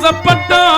ஆசைப்பட்டான்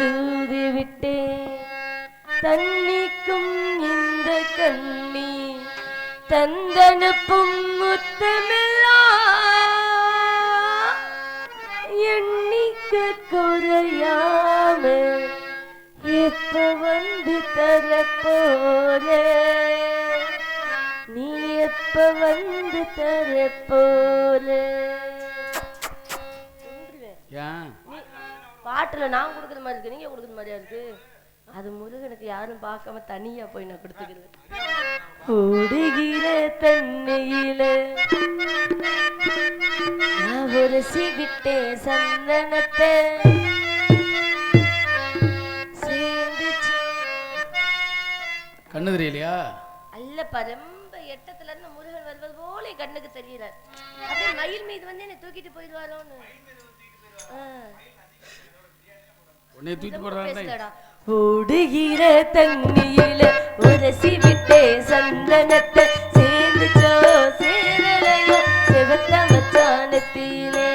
தூது விட்டே தன்னிக்கும் இந்த கண்ணி தந்தனுப்பும் முத்தமில்லா. எண்ணிக்க குறையாம இப்ப வந்து தர நீ எப்ப வந்து தர ஏன்? பாட்டுல நான் கொடுக்குற மாதிரி இருக்கு. நீங்க கொடுக்குற மாதிரியா இருக்கு? அது முருகனுக்கு யாரும் பார்க்காம தனியா போய் நான் கொடுத்துக்கிறேன் ஓடுகிற தண்ணியில நான் ஒரு சிவிட்டேன் சந்தனத்தை கண்ணு தெரியலையா அல்ல பரம்ப எட்டத்துல இருந்து முருகன் வருவது போல கண்ணுக்கு தெரியல அப்படியே மயில் மீது வந்து என்னை தூக்கிட்டு போயிடுவாரோன்னு. உன்னை தூக்கி போடுறாங்க. ஓடுகிற தண்ணியில உரசி விட்டே சந்தனத்தை சேர்ந்துச்சோ? சேரலையோ செவத்த மச்சானத்திலே.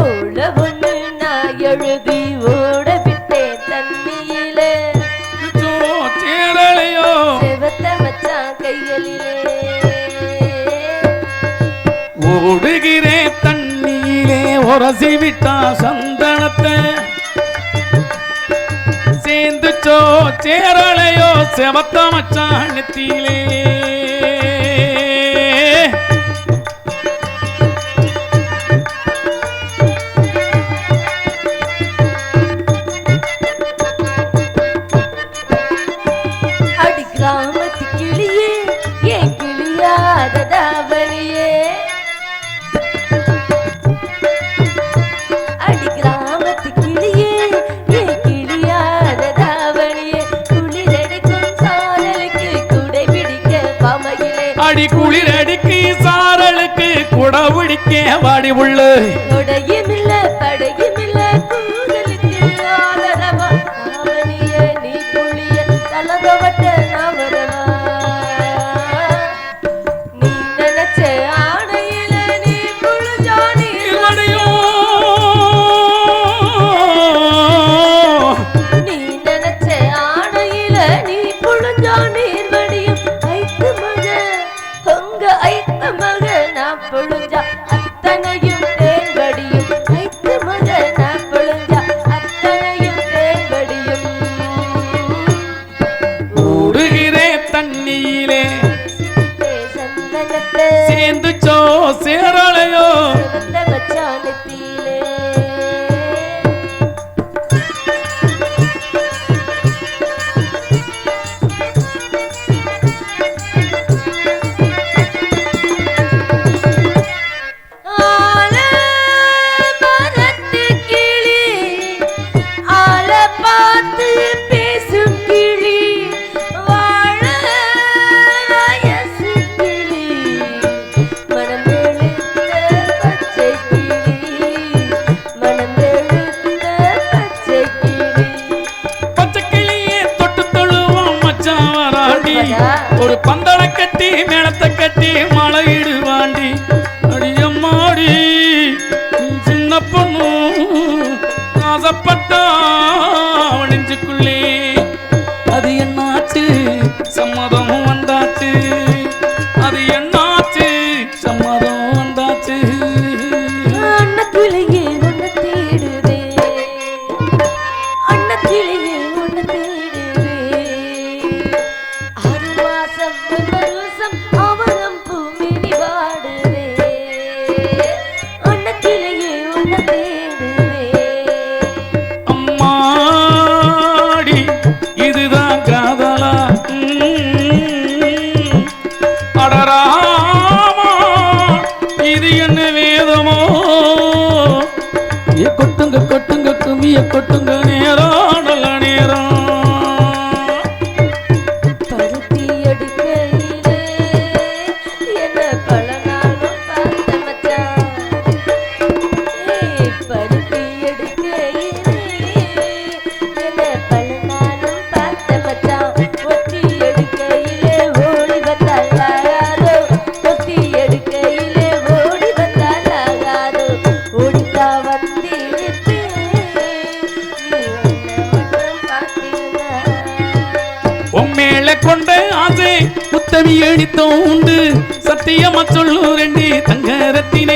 ஓட ஒண்ணு நான் எழுதி உரசி விட்டா சந்தனத்தை. சேர்ந்துச்சோ சேரலையோ செவத்த மச்சான் நெத்தியிலே. வாடி அடி குளிர் அடிக்கு சாரலுக்கு குட வாடி உள்ள. கொடையுமில்ல படையுமில்ல நீ புளிய நினைச்ச நீ tiene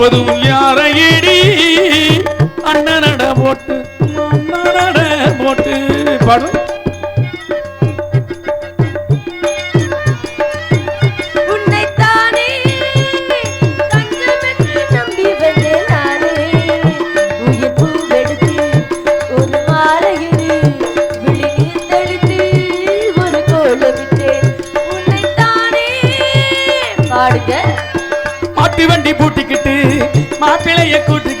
முப்பது உள்ளாரையடி அண்ணனட போட்டு அண்ணனட போட்டு பாடும் कुट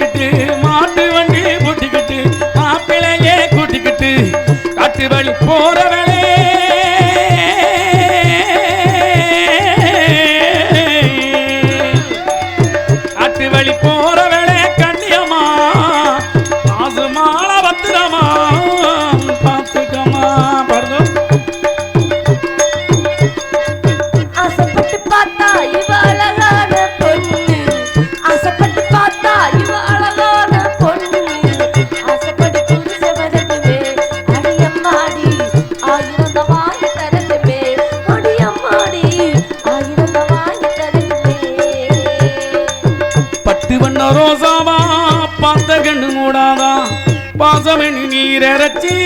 வச்சு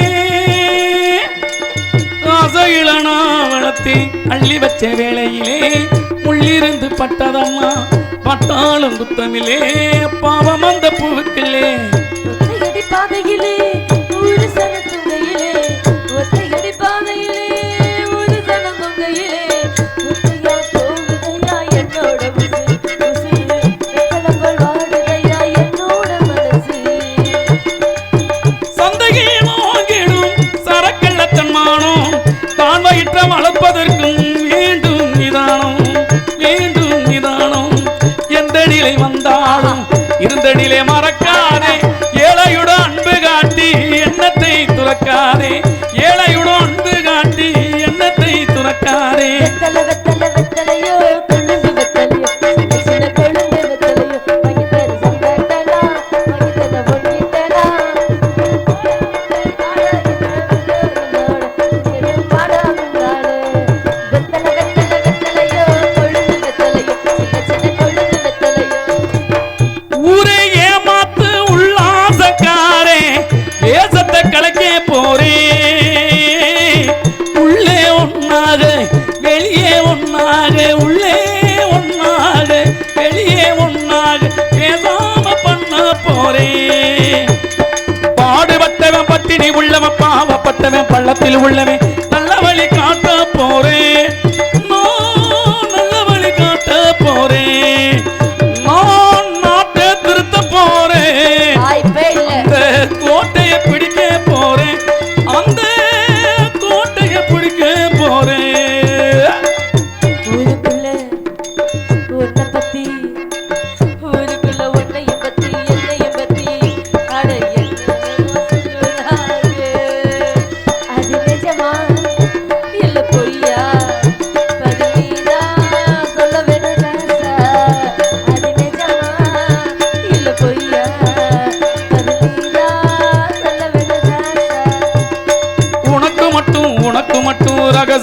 ராசகிழனா வளர்த்து அள்ளி வச்ச வேளையிலே முள்ளிருந்து பட்டதம்மா பட்டாலும் குத்தமிலே பாவம் அந்த பூவுக்கிலே. பாதையிலே தப்பதற்கும் மீண்டும் நிதானம் மீண்டும் நிதானம். எந்த நிலை வந்தாலும் இருந்த நிலை மறக்காதே. ஏழையுடன் அன்பு காட்டி எண்ணத்தை துறக்காதே. ஒன்னாக உள்ளே ஒன்னாக வெளியே ஒன்னாக பேசாம பண்ண போறேன் பாடுபட்டவன் பட்டினி உள்ளவன் பாவப்பட்டவன் பள்ளத்தில் உள்ளவன்.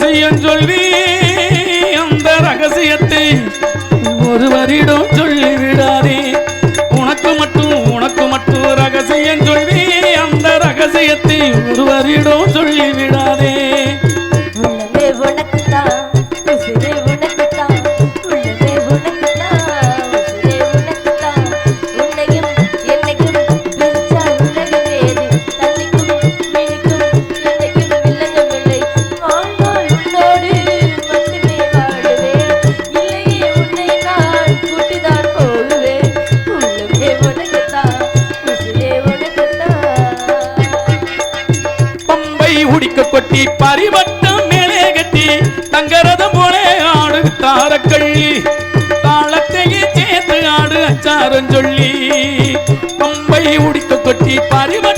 செய்யும் சொல்லி அந்த ரகசியத்தை ஒருவரிடம் சொல்லிவிடாதே. உனக்கு மட்டும் உனக்கு மட்டும் ரகசியம் சொல்லி அந்த ரகசியத்தை ஒருவரிடம் சொல்லிவிடாதே. காரக்கள்ளி தாளத்தையே சேர்த்து ஆடு அச்சாரம் சொல்லி பம்பை உடிக்க கொட்டி பரிவட்டம்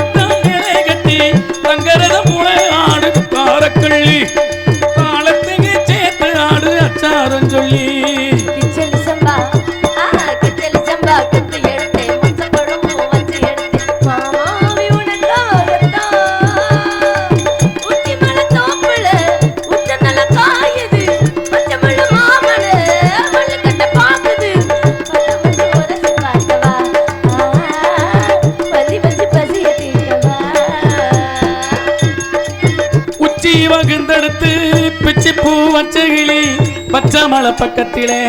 பச்சை பக்கத்திலே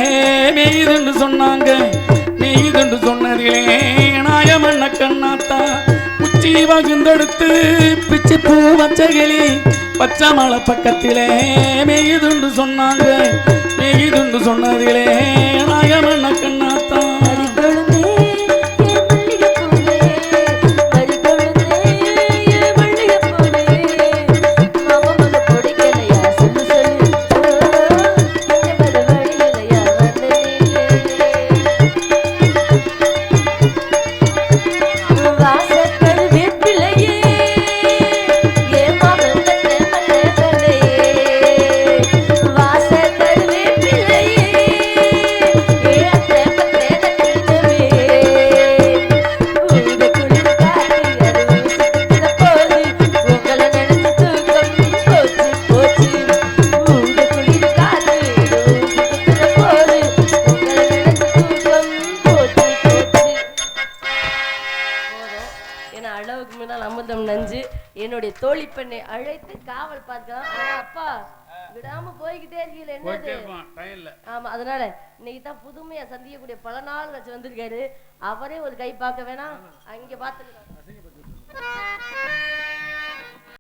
மெய்துண்டு சொன்னாங்க. மெய்துண்டு சொன்னதிலே நாயமண்ண கண்ணாத்தா. உச்சி வகுந்தெடுத்து பிச்சு பூ வச்சகிளி பச்சை பக்கத்திலே மெய்துண்டு சொன்னாங்க. மெய்துண்டு சொன்னதிலே நாயமண்ண கண்ணா தோழி பெண்ணை அழைத்து காவல் பார்க்கலாம். ஆனா அப்பா விடாம போய்கிட்டே இருக்கீங்களே என்னது? ஆமா அதனால இன்னைக்கு தான் புதுமையா சந்திக்கக்கூடிய பல நாள் வச்சு வந்திருக்காரு. அவரே ஒரு கை பார்க்க வேணாம். அங்க பார்த்துக்கலாம்.